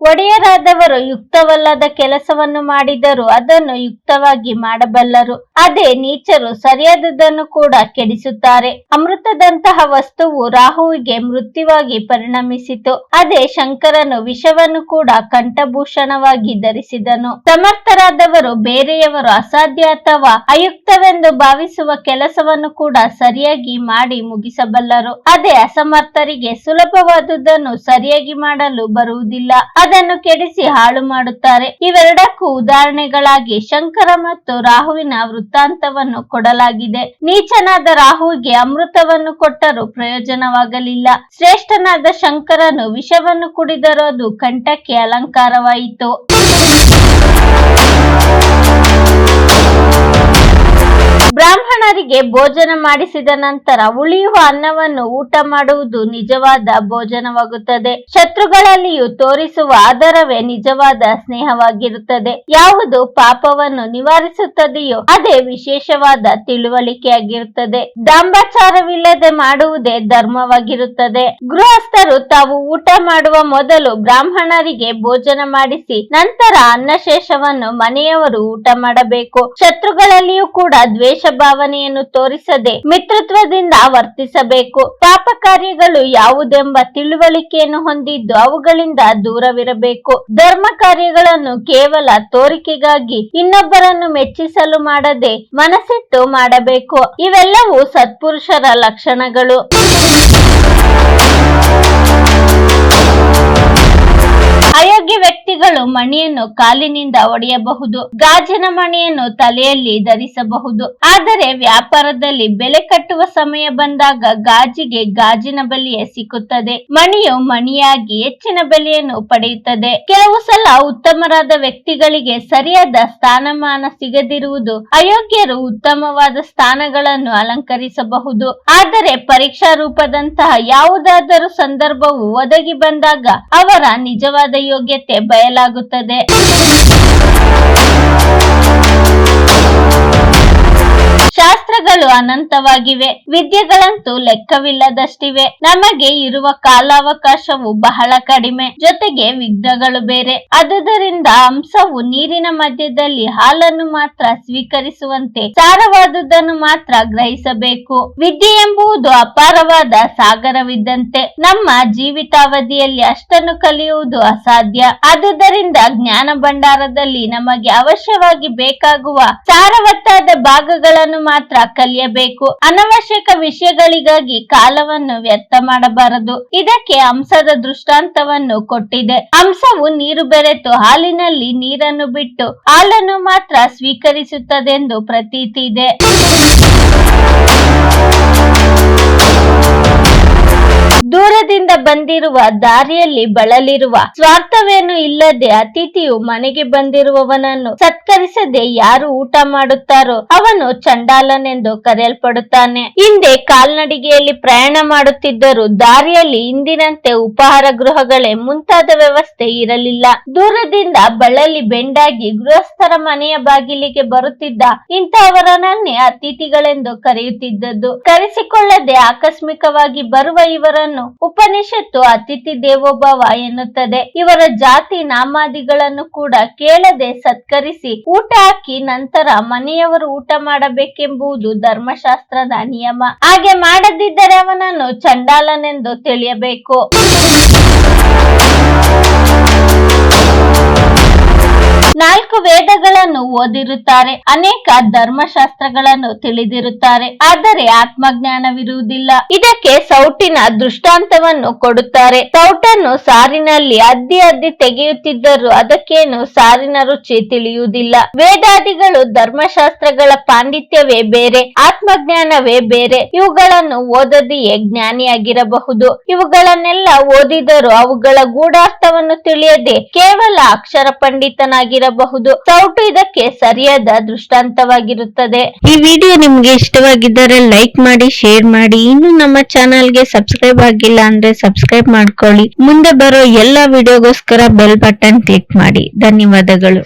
ಒಡೆಯರಾದವರು ಯುಕ್ತವಲ್ಲದ ಕೆಲಸವನ್ನು ಮಾಡಿದರೂ ಅದನ್ನು ಯುಕ್ತವಾಗಿ ಮಾಡಬಲ್ಲರು. ಅದೇ ನೀಚರು ಸರಿಯಾದದನ್ನು ಕೂಡ ಕೆಡಿಸುತ್ತಾರೆ. ಅಮೃತದಂತಹ ವಸ್ತುವು ರಾಹುವಿಗೆ ಮೃತ್ಯುವಾಗಿ ಪರಿಣಮಿಸಿತು. ಅದೇ ಶಂಕರನು ವಿಷವನ್ನು ಕೂಡ ಕಂಠಭೂಷಣವಾಗಿ ಧರಿಸಿದನು. ಸಮರ್ಥರಾದವರು ಬೇರೆಯವರು ಅಸಾಧ್ಯ ಅಥವಾ ಅಯುಕ್ತವೆಂದು ಭಾವಿಸುವ ಕೆಲಸವನ್ನು ಕೂಡ ಸರಿಯಾಗಿ ಮಾಡಿ ಮುಗಿಸಬಲ್ಲರು. ಅದೇ ಅಸಮರ್ಥರಿಗೆ ಸುಲಭವಾದುದನ್ನು ಸರಿಯಾಗಿ ಮಾಡಲು ಬರುವುದಿಲ್ಲ. ಅದನ್ನು ಕೆಡಿಸಿ ಹಾಳು ಮಾಡುತ್ತಾರೆ. ಇವೆರಡಕ್ಕೂ ಉದಾಹರಣೆಗಳಾಗಿ ಶಂಕರ ಮತ್ತು ರಾಹುವಿನ ವೃತ್ತಾಂತವನ್ನು ಕೊಡಲಾಗಿದೆ. ನೀಚನಾದ ರಾಹುವಿಗೆ ಅಮೃತವನ್ನು ಕೊಟ್ಟರೂ ಪ್ರಯೋಜನವಾಗಲಿಲ್ಲ. ಶ್ರೇಷ್ಠನಾದ ಶಂಕರನು ವಿಷವನ್ನು ಕುಡಿದರೂ ಅದು ಕಂಠಕ್ಕೆ ಅಲಂಕಾರವಾಯಿತು. ಬ್ರಾಹ್ಮಣರಿಗೆ ಭೋಜನ ಮಾಡಿಸಿದ ನಂತರ ಉಳಿಯುವ ಅನ್ನವನ್ನು ಊಟ ಮಾಡುವುದು ನಿಜವಾದ ಭೋಜನವಾಗುತ್ತದೆ. ಶತ್ರುಗಳಲ್ಲಿಯೂ ತೋರಿಸುವ ಆಧಾರವೇ ನಿಜವಾದ ಸ್ನೇಹವಾಗಿರುತ್ತದೆ. ಯಾವುದು ಪಾಪವನ್ನು ನಿವಾರಿಸುತ್ತದೆಯೋ ಅದೇ ವಿಶೇಷವಾದ ತಿಳುವಳಿಕೆಯಾಗಿರುತ್ತದೆ. ದಾಂಬಾಚಾರವಿಲ್ಲದೆ ಮಾಡುವುದೇ ಧರ್ಮವಾಗಿರುತ್ತದೆ. ಗೃಹಸ್ಥರು ತಾವು ಊಟ ಮಾಡುವ ಮೊದಲು ಬ್ರಾಹ್ಮಣರಿಗೆ ಭೋಜನ ಮಾಡಿಸಿ ನಂತರ ಅನ್ನಶೇಷವನ್ನು ಮನೆಯವರು ಊಟ ಮಾಡಬೇಕು. ಶತ್ರುಗಳಲ್ಲಿಯೂ ಕೂಡ ದ್ವೇಷ ಭಾವನೆಯನ್ನು ತೋರಿಸದೆ ಮಿತ್ರತ್ವದಿಂದ ವರ್ತಿಸಬೇಕು. ಪಾಪ ಕಾರ್ಯಗಳು ಯಾವುದೆಂಬ ತಿಳುವಳಿಕೆಯನ್ನು ಹೊಂದಿದ್ದು ಅವುಗಳಿಂದ ದೂರವಿರಬೇಕು. ಧರ್ಮ ಕಾರ್ಯಗಳನ್ನು ಕೇವಲ ತೋರಿಕೆಗಾಗಿ ಇನ್ನೊಬ್ಬರನ್ನು ಮೆಚ್ಚಿಸಲು ಮಾಡದೆ ಮನಸ್ಸಿಟ್ಟು ಮಾಡಬೇಕು. ಇವೆಲ್ಲವೂ ಸತ್ಪುರುಷರ ಲಕ್ಷಣಗಳು. ಅಯೋಗ್ಯ ವ್ಯಕ್ತಿಗಳು ಮಣಿಯನ್ನು ಕಾಲಿನಿಂದ ಒಡೆಯಬಹುದು. ಗಾಜಿನ ಮಣಿಯನ್ನು ತಲೆಯಲ್ಲಿ ಧರಿಸಬಹುದು. ಆದರೆ ವ್ಯಾಪಾರದಲ್ಲಿ ಬೆಲೆ ಕಟ್ಟುವ ಸಮಯ ಬಂದಾಗ ಗಾಜಿಗೆ ಗಾಜಿನ ಬೆಲೆಯೇ ಸಿಕ್ಕುತ್ತದೆ. ಮಣಿಯು ಮಣಿಯಾಗಿ ಹೆಚ್ಚಿನ ಬೆಲೆಯನ್ನು ಪಡೆಯುತ್ತದೆ. ಕೆಲವು ಸಲ ಉತ್ತಮರಾದ ವ್ಯಕ್ತಿಗಳಿಗೆ ಸರಿಯಾದ ಸ್ಥಾನಮಾನ ಸಿಗದಿರುವುದು ಅಯೋಗ್ಯರು ಉತ್ತಮವಾದ ಸ್ಥಾನಗಳನ್ನು ಅಲಂಕರಿಸಬಹುದು. ಆದರೆ ಪರೀಕ್ಷಾ ರೂಪದಂತಹ ಯಾವುದಾದರೂ ಸಂದರ್ಭವು ಒದಗಿ ಬಂದಾಗ ಅವರ ನಿಜವಾದ ಯೋಗ್ಯತೆ ಬಯಲಾಗುತ್ತದೆ. ಶಾಸ್ತ್ರಗಳು ಅನಂತವಾಗಿವೆ. ವಿದ್ಯೆಗಳಂತೂ ಲೆಕ್ಕವಿಲ್ಲದಷ್ಟಿವೆ. ನಮಗೆ ಇರುವ ಕಾಲಾವಕಾಶವು ಬಹಳ ಕಡಿಮೆ. ಜೊತೆಗೆ ವಿಘ್ನಗಳು ಬೇರೆ. ಅದುದರಿಂದ ಅಂಶವು ನೀರಿನ ಮಧ್ಯದಲ್ಲಿ ಹಾಲನ್ನು ಮಾತ್ರ ಸ್ವೀಕರಿಸುವಂತೆ ಸಾರವಾದುದನ್ನು ಮಾತ್ರ ಗ್ರಹಿಸಬೇಕು. ವಿದ್ಯೆ ಎಂಬುದು ಅಪಾರವಾದ ಸಾಗರವಿದ್ದಂತೆ. ನಮ್ಮ ಜೀವಿತಾವಧಿಯಲ್ಲಿ ಅಷ್ಟನ್ನು ಕಲಿಯುವುದು ಅಸಾಧ್ಯ. ಆದುದರಿಂದ ಜ್ಞಾನ ಭಂಡಾರದಲ್ಲಿ ನಮಗೆ ಅವಶ್ಯವಾಗಿ ಬೇಕಾಗುವ ಸಾರವತ್ತಾದ ಭಾಗಗಳನ್ನು ಮಾತ್ರ ಕಲಿಯಬೇಕು. ಅನವಶ್ಯಕ ವಿಷಯಗಳಿಗಾಗಿ ಕಾಲವನ್ನು ವ್ಯರ್ಥ ಮಾಡಬಾರದು. ಇದಕ್ಕೆ ಹಂಸದ ದೃಷ್ಟಾಂತವನ್ನು ಕೊಟ್ಟಿದೆ. ಹಂಸವು ನೀರು ಬೆರೆತು ಹಾಲಿನಲ್ಲಿ ನೀರನ್ನು ಬಿಟ್ಟು ಹಾಲನ್ನು ಮಾತ್ರ ಸ್ವೀಕರಿಸುತ್ತದೆಂದು ಪ್ರತೀತಿ ಇದೆ. ಬಂದಿರುವ ದಾರಿಯಲ್ಲಿ ಬಳಲಿರುವ ಸ್ವಾರ್ಥವೇನು ಇಲ್ಲದೆ ಅತಿಥಿಯು ಮನೆಗೆ ಬಂದಿರುವವನನ್ನು ಸತ್ಕರಿಸದೆ ಯಾರು ಊಟ ಮಾಡುತ್ತಾರೋ ಅವನು ಚಂಡಾಲನೆಂದು ಕರೆಯಲ್ಪಡುತ್ತಾನೆ. ಹಿಂದೆ ಕಾಲ್ನಡಿಗೆಯಲ್ಲಿ ಪ್ರಯಾಣ ಮಾಡುತ್ತಿದ್ದರು ದಾರಿಯಲ್ಲಿ ಇಂದಿನಂತೆ ಉಪಹಾರ ಗೃಹಗಳೇ ಮುಂತಾದ ವ್ಯವಸ್ಥೆ ಇರಲಿಲ್ಲ. ದೂರದಿಂದ ಬಳಲಿ ಬೆಂಡಾಗಿ ಗೃಹಸ್ಥರ ಮನೆಯ ಬಾಗಿಲಿಗೆ ಬರುತ್ತಿದ್ದ ಇಂತಹವರನ್ನೇ ಅತಿಥಿಗಳೆಂದು ಕರೆಯುತ್ತಿದ್ದದ್ದು. ಕರೆಸಿಕೊಳ್ಳದೆ ಆಕಸ್ಮಿಕವಾಗಿ ಬರುವ ಇವರನ್ನು ಉಪನಿಷತ್ತು ಅತಿಥಿ ದೇವೋಭವ ಎನ್ನುತ್ತದೆ. ಇವರ ಜಾತಿ ನಾಮಾದಿಗಳನ್ನು ಕೂಡ ಕೇಳದೆ ಸತ್ಕರಿಸಿ ಊಟ ಹಾಕಿ ನಂತರ ಮನೆಯವರು ಊಟ ಮಾಡಬೇಕೆಂಬುದು ಧರ್ಮಶಾಸ್ತ್ರದ ನಿಯಮ. ಹಾಗೆ ಮಾಡದಿದ್ದರೆ ಅವನನ್ನು ಚಂಡಾಲನೆಂದು ತಿಳಿಯಬೇಕು. ನಾಲ್ಕು ವೇದಗಳನ್ನು ಓದಿರುತ್ತಾರೆ, ಅನೇಕ ಧರ್ಮಶಾಸ್ತ್ರಗಳನ್ನು ತಿಳಿದಿರುತ್ತಾರೆ, ಆದರೆ ಆತ್ಮಜ್ಞಾನವಿರುವುದಿಲ್ಲ. ಇದಕ್ಕೆ ಸೌಟಿನ ದೃಷ್ಟಾಂತವನ್ನು ಕೊಡುತ್ತಾರೆ. ಸೌಟನ್ನು ಸಾರಿನಲ್ಲಿ ಅದ್ದಿ ಅದ್ದಿ ತೆಗೆಯುತ್ತಿದ್ದರೂ ಅದಕ್ಕೇನು ಸಾರಿನ ರುಚಿ ತಿಳಿಯುವುದಿಲ್ಲ. ವೇದಾದಿಗಳು ಧರ್ಮಶಾಸ್ತ್ರಗಳ ಪಾಂಡಿತ್ಯವೇ ಬೇರೆ, ಆತ್ಮಜ್ಞಾನವೇ ಬೇರೆ. ಇವುಗಳನ್ನು ಓದದೆಯೇ ಜ್ಞಾನಿಯಾಗಿರಬಹುದು. ಇವುಗಳನ್ನೆಲ್ಲ ಓದಿದರೂ ಅವುಗಳ ಗೂಢಾರ್ಥವನ್ನು ತಿಳಿಯದೆ ಕೇವಲ ಅಕ್ಷರ ಪಂಡಿತನಾಗಿರಬಹುದು ಸೌಟು ಇದಕ್ಕೆ ಸರಿಯಾದ ದೃಷ್ಟಾಂತವಾಗಿರುತ್ತದೆ. ಈ ವಿಡಿಯೋ ನಿಮ್ಗೆ ಇಷ್ಟವಾಗಿದ್ದರೆ ಲೈಕ್ ಮಾಡಿ, ಶೇರ್ ಮಾಡಿ. ಇನ್ನು ನಮ್ಮ ಚಾನಲ್ಗೆ ಸಬ್ಸ್ಕ್ರೈಬ್ ಆಗಿಲ್ಲ ಅಂದ್ರೆ ಸಬ್ಸ್ಕ್ರೈಬ್ ಮಾಡ್ಕೊಳ್ಳಿ. ಮುಂದೆ ಬರೋ ಎಲ್ಲಾ ವಿಡಿಯೋಗೋಸ್ಕರ ಬೆಲ್ ಬಟನ್ ಕ್ಲಿಕ್ ಮಾಡಿ. ಧನ್ಯವಾದಗಳು.